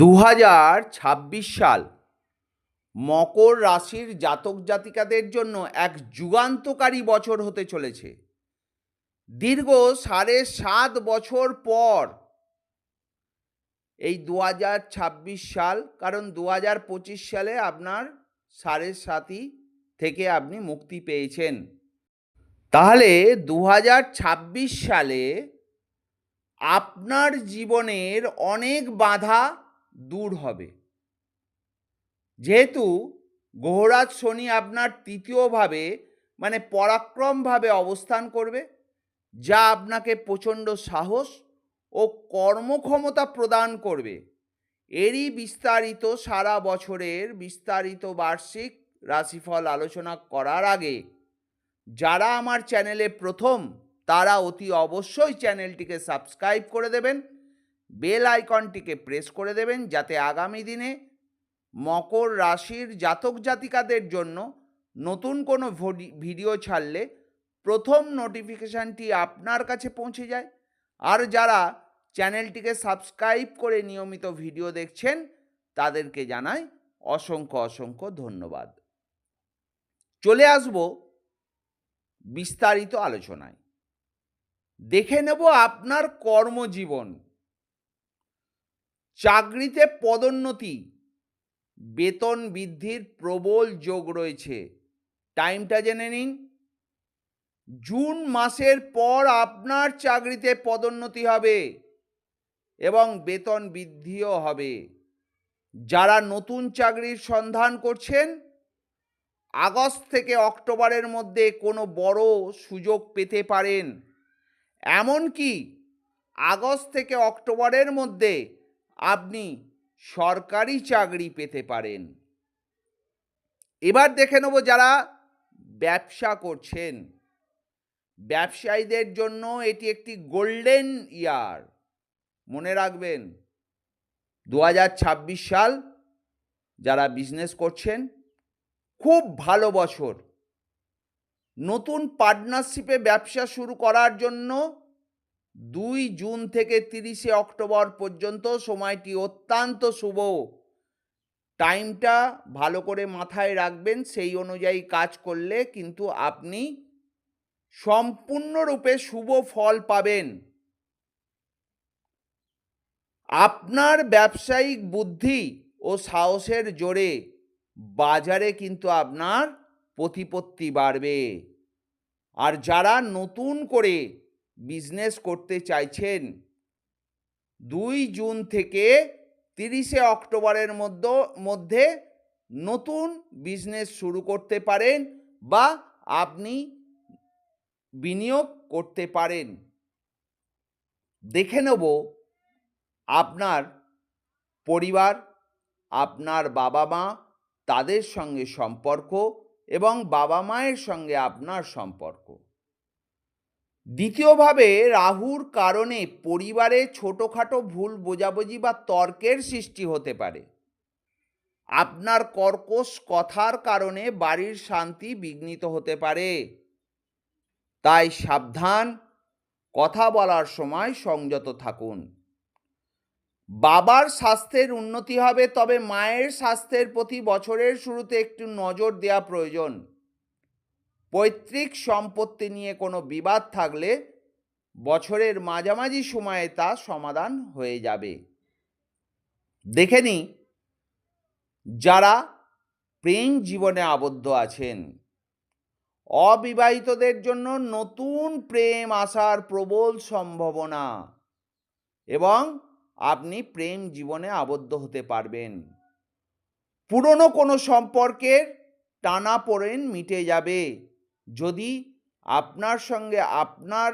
দু হাজার ছাব্বিশ সাল মকর রাশির জাতক জাতিকাদের জন্য এক যুগান্তকারী বছর হতে চলেছে। দীর্ঘ সাড়ে সাত বছর পর এই দু হাজার ছাব্বিশ সাল, কারণ দু হাজার পঁচিশ সালে আপনার সাড়ে সাতই থেকে আপনি মুক্তি পেয়েছেন। তাহলে দু হাজার ছাব্বিশ সালে আপনার জীবনের অনেক বাধা দূর হবে। যেহেতু গ্রহরাজ শনি আপনার তৃতীয়ভাবে মানে পরাক্রমভাবে অবস্থান করবে, যা আপনাকে প্রচণ্ড সাহস ও কর্মক্ষমতা প্রদান করবে। এরই বিস্তারিত সারা বছরের বিস্তারিত বার্ষিক রাশিফল আলোচনা করার আগে, যারা আমার চ্যানেলে প্রথম, তারা অতি অবশ্যই চ্যানেলটিকে সাবস্ক্রাইব করে দেবেন বেল আইকনটিকে প্রেস করে দেবেন যাতে আগামী দিনে মকর রাশির জাতক জাতিকাদের জন্য নতুন কোনো ভডি- ভিডিও ছাড়লে প্রথম নোটিফিকেশানটি আপনার কাছে পৌঁছে যায়। আর যারা চ্যানেলটিকে সাবস্ক্রাইব করে নিয়মিত ভিডিও দেখছেন, তাদেরকে জানাই অসংখ্য অসংখ্য ধন্যবাদ। চলে আসব বিস্তারিত আলোচনায়। দেখে নেব আপনার কর্মজীবন চাকরিতে পদোন্নতি। বেতন বৃদ্ধির প্রবল যোগ রয়েছে। টাইমটা জেনে নিন। জুন মাসের পর আপনার চাকরিতে পদোন্নতি হবে এবং বেতন বৃদ্ধিও হবে। যারা নতুন চাকরির সন্ধান করছেন, আগস্ট থেকে অক্টোবরের মধ্যে কোনো বড় সুযোগ পেতে পারেন। এমনকি আগস্ট থেকে অক্টোবরের মধ্যে আপনি সরকারি চাকরি পেতে পারেন। এবার দেখে নেব যারা ব্যবসা করছেন। ব্যবসায়ীদের জন্য এটি একটি গোল্ডেন ইয়ার। মনে রাখবেন, দু হাজার ছাব্বিশ সাল যারা বিজনেস করছেন, খুব ভালো বছর। নতুন পার্টনারশিপে ব্যবসা শুরু করার জন্য দুই জুন থেকে তিরিশে অক্টোবর পর্যন্ত সময়টি অত্যন্ত শুভ। টাইমটা ভালো করে মাথায় রাখবেন, সেই অনুযায়ী কাজ করলে কিন্তু আপনি সম্পূর্ণরূপে শুভ ফল পাবেন। আপনার ব্যবসায়িক বুদ্ধি ও সাহসের জোরে বাজারে কিন্তু আপনার প্রতিপত্তি বাড়বে। আর যারা নতুন করে বিজনেস করতে চাইছেন, দুই জুন থেকে তিরিশে অক্টোবরের মধ্য, মধ্যে নতুন বিজনেস শুরু করতে পারেন বা আপনি বিনিয়োগ করতে পারেন। দেখে নেব আপনার পরিবার, আপনার বাবা মা তাদের সঙ্গে সম্পর্ক এবং বাবা মায়ের সঙ্গে আপনার সম্পর্ক। দ্বিতীয়ভাবে, রাহুর কারণে পরিবারে ছোটোখাটো ভুল বোঝাবুঝি বা তর্কের সৃষ্টি হতে পারে। আপনার কর্কশ কথার কারণে বাড়ির শান্তি বিঘ্নিত হতে পারে। তাই সাবধান, কথা বলার সময় সংযত থাকুন। বাবার স্বাস্থ্যের উন্নতি হবে, তবে মায়ের স্বাস্থ্যের প্রতি বছরের শুরুতে একটু নজর দেওয়া প্রয়োজন। পৈতৃক সম্পত্তি নিয়ে কোনো বিবাদ থাকলে বছরের মাঝামাঝি সময়ে তা সমাধান হয়ে যাবে। দেখে নি, যারা প্রেম জীবনে আবদ্ধ আছেন, অবিবাহিতদের জন্য নতুন প্রেম আসার প্রবল সম্ভাবনা এবং আপনি প্রেম জীবনে আবদ্ধ হতে পারবেন। পুরনো কোনো সম্পর্কের টানা পড়েন মিটে যাবে। যদি আপনার সঙ্গে আপনার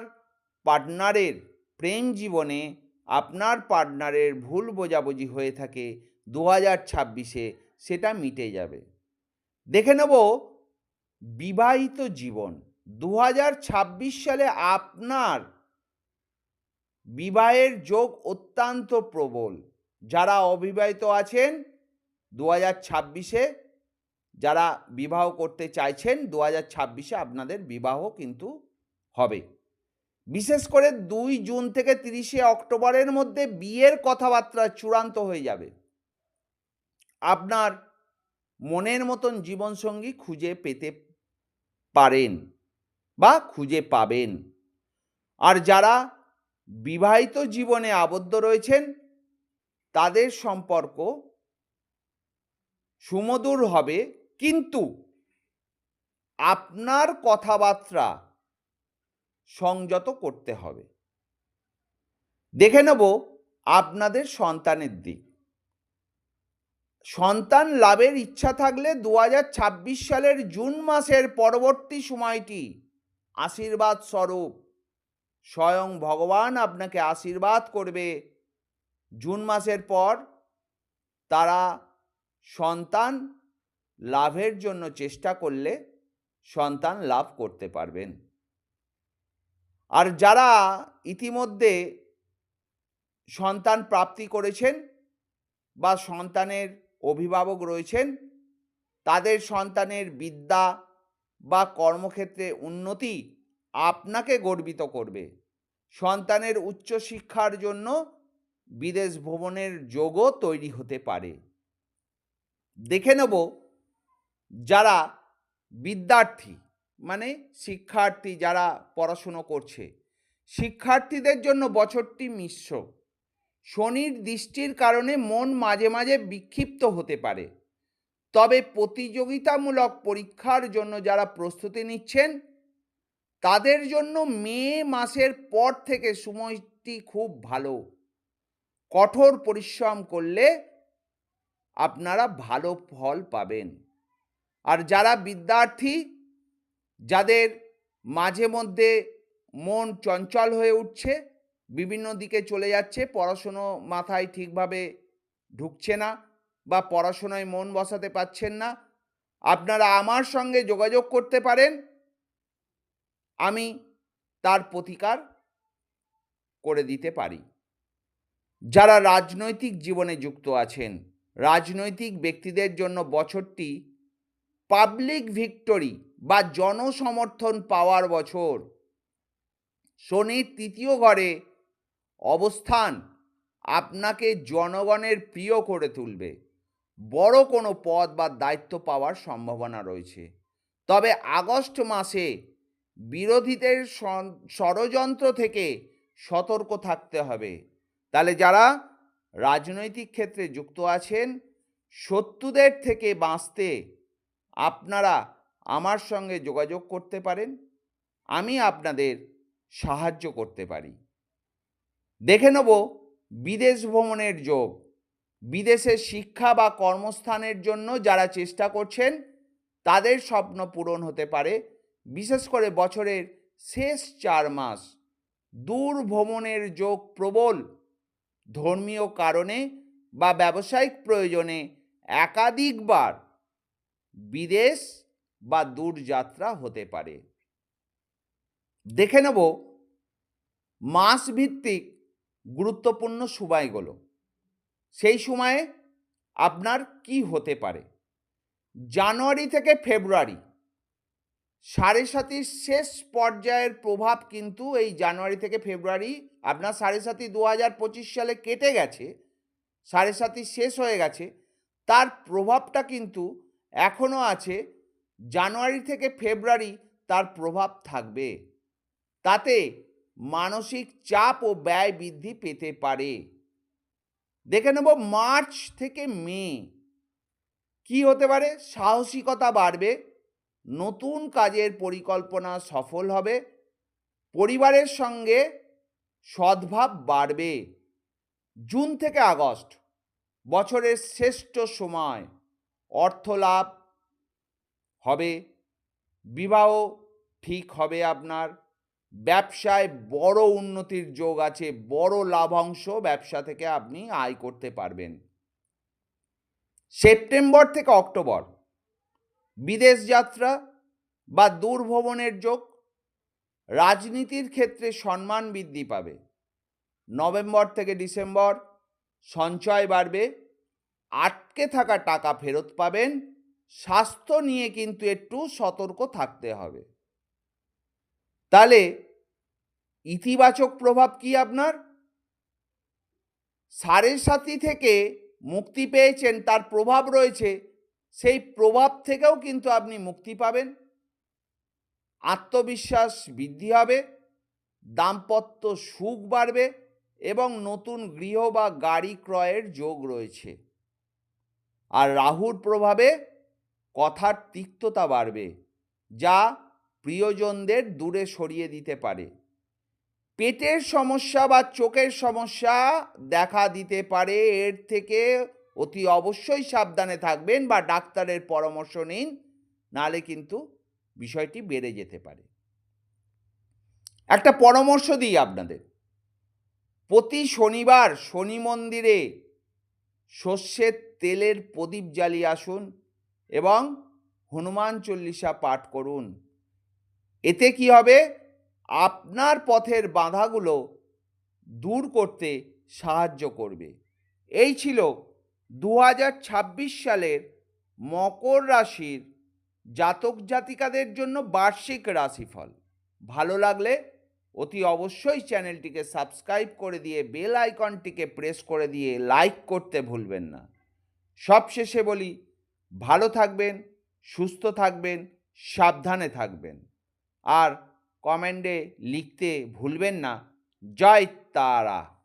পার্টনারের প্রেম জীবনে আপনার পার্টনারের ভুল বোঝাবুঝি হয়ে থাকে দু হাজার ছাব্বিশে, সেটা মিটে যাবে। দেখে নেব বিবাহিত জীবন দু হাজার ছাব্বিশ সালে আপনার বিবাহের যোগ অত্যন্ত প্রবল। যারা অবিবাহিত আছেন দু হাজার ছাব্বিশে যারা বিবাহ করতে চাইছেন দু হাজার ছাব্বিশে আপনাদের বিবাহ কিন্তু হবে। বিশেষ করে দুই জুন থেকে তিরিশে অক্টোবরের মধ্যে বিয়ের কথাবার্তা চূড়ান্ত হয়ে যাবে। আপনার মনের মতন জীবনসঙ্গী খুঁজে পেতে পারেন বা খুঁজে পাবেন। আর যারা বিবাহিত জীবনে আবদ্ধ রয়েছেন, তাদের সম্পর্ক সুমধুর হবে। কিন্তু আপনার কথাবার্তা সংযত করতে হবে। দেখে নেব আপনাদের সন্তানের দিক। সন্তান লাভের ইচ্ছা থাকলে দু হাজার ছাব্বিশ সালের জুন মাসের পরবর্তী সময়টি আশীর্বাদ স্বরূপ। স্বয়ং ভগবান আপনাকে আশীর্বাদ করবে। জুন মাসের পর তারা সন্তান লাভের জন্য চেষ্টা করলে সন্তান লাভ করতে পারবেন। আর যারা ইতিমধ্যে সন্তান প্রাপ্তি করেছেন বা সন্তানের অভিভাবক রয়েছেন, তাদের সন্তানের বিদ্যা বা কর্মক্ষেত্রে উন্নতি আপনাকে গর্বিত করবে। সন্তানের উচ্চশিক্ষার জন্য বিদেশ ভ্রমণের যোগও তৈরি হতে পারে। দেখে নেব যারা বিদ্যার্থী মানে শিক্ষার্থী যারা পড়াশুনো করছে, শিক্ষার্থীদের জন্য বছরটি মিশ্র। শনির দৃষ্টির কারণে মন মাঝে মাঝে বিক্ষিপ্ত হতে পারে। তবে প্রতিযোগিতামূলক পরীক্ষার জন্য যারা প্রস্তুতি নিচ্ছেন, তাদের জন্য মে মাসের পর থেকে সময়টি খুব ভালো। কঠোর পরিশ্রম করলে আপনারা ভালো ফল পাবেন। আর যারা বিদ্যার্থী, যাদের মাঝে মধ্যে মন চঞ্চল হয়ে উঠছে, বিভিন্ন দিকে চলে যাচ্ছে, পড়াশুনো মাথায় ঠিকভাবে ঢুকছে না বা পড়াশোনায় মন বসাতে পারছেন না, আপনারা আমার সঙ্গে যোগাযোগ করতে পারেন। আমি তার প্রতিকার করে দিতে পারি। যারা রাজনৈতিক জীবনে যুক্ত আছেন, রাজনৈতিক ব্যক্তিদের জন্য বছরটি পাবলিক ভিক্টরি বা জনসমর্থন পাওয়ার বছর। শনির তৃতীয় ঘরে অবস্থান আপনাকে জনগণের প্রিয় করে তুলবে। বড় কোনো পদ বা দায়িত্ব পাওয়ার সম্ভাবনা রয়েছে। তবে আগস্ট মাসে বিরোধীদের ষড়যন্ত্র থেকে সতর্ক থাকতে হবে। তাহলে যারা রাজনৈতিক ক্ষেত্রে যুক্ত আছেন, শত্রুদের থেকে বাঁচতে আপনারা আমার সঙ্গে যোগাযোগ করতে পারেন। আমি আপনাদের সাহায্য করতে পারি। দেখে নেব বিদেশ ভ্রমণের যোগ। বিদেশে শিক্ষা বা কর্মস্থানের জন্য যারা চেষ্টা করছেন, তাদের স্বপ্ন পূরণ হতে পারে। বিশেষ করে বছরের শেষ চার মাস দূর ভ্রমণের যোগ প্রবল। ধর্মীয় কারণে বা ব্যবসায়িক প্রয়োজনে একাধিকবার বিদেশ বা দূরযাত্রা হতে পারে। দেখে নেব মাস ভিত্তিক গুরুত্বপূর্ণ সময়গুলো। সেই সময়ে আপনার কি হতে পারে? জানুয়ারি থেকে ফেব্রুয়ারি। সাড়ে সাতির শেষ পর্যায়ের প্রভাব কিন্তু এই জানুয়ারি থেকে ফেব্রুয়ারি আপনার সাড়ে সাতি দু হাজার পঁচিশ সালে কেটে গেছে, সাড়ে সাতি শেষ হয়ে গেছে। তার প্রভাবটা কিন্তু এখনও আছে, জানুয়ারি থেকে ফেব্রুয়ারি তার প্রভাব থাকবে। তাতে মানসিক চাপ ও ব্যয় বৃদ্ধি পেতে পারে। দেখে নেব মার্চ থেকে মে। কি হতে পারে? সাহসিকতা বাড়বে, নতুন কাজের পরিকল্পনা সফল হবে, পরিবারের সঙ্গে সদ্ভাব বাড়বে। জুন থেকে আগস্ট, বছরের শ্রেষ্ঠ সময়। অর্থ লাভ হবে, বিবাহ ঠিক হবে আপনার, ব্যবসায় বড় উন্নতির যোগ আছে, বড় লাভাংশ ব্যবসা থেকে আপনি আয় করতে পারবেন। সেপ্টেম্বর থেকে অক্টোবর, বিদেশ যাত্রা বা দূর ভ্রমণের যোগ, রাজনীতির ক্ষেত্রে সম্মান বৃদ্ধি পাবে। নভেম্বর থেকে ডিসেম্বর, সঞ্চয় বাড়বে আটকে থাকা টাকা ফেরত পাবেন, স্বাস্থ্য নিয়ে কিন্তু একটু সতর্ক থাকতে হবে। তাহলে ইতিবাচক প্রভাব কি আপনার? সাড়ে সাতি থেকে মুক্তি পেয়েছেন, তার প্রভাব রয়েছে, সেই প্রভাব থেকেও কিন্তু আপনি মুক্তি পাবেন। আত্মবিশ্বাস বৃদ্ধি হবে, দাম্পত্য সুখ বাড়বে এবং নতুন গৃহ বা গাড়ি ক্রয়ের যোগ রয়েছে। আর রাহুর প্রভাবে কথার তিক্ততা বাড়বে, যা প্রিয়জনদের দূরে সরিয়ে দিতে পারে। পেটের সমস্যা বা চোখের সমস্যা দেখা দিতে পারে, এর থেকে অতি অবশ্যই সাবধানে থাকবেন বা ডাক্তারের পরামর্শ নিন, নালে কিন্তু বিষয়টি বেড়ে যেতে পারে। একটা পরামর্শ দিই আপনাদের। প্রতি শনিবার শনি মন্দিরে সর্ষের তেলের প্রদীপ জ্বালিয়ে আসুন এবং হনুমান চল্লিশা পাঠ করুন। এতে কি হবে? আপনার পথের বাধাগুলো দূর করতে সাহায্য করবে। এই ছিল দু হাজার ছাব্বিশ সালের মকর রাশির জাতক জাতিকাদের জন্য বার্ষিক রাশিফল। ভালো লাগলে অতি অবশ্যই চ্যানেলটিকে সাবস্ক্রাইব করে দিয়ে বেল আইকনটিকে প্রেস করে দিয়ে লাইক করতে ভুলবেন না। সবশেষে বলি, ভালো থাকবেন, সুস্থ থাকবেন, সাবধানে থাকবেন। আর কমেন্টে লিখতে ভুলবেন না। জয় তারা।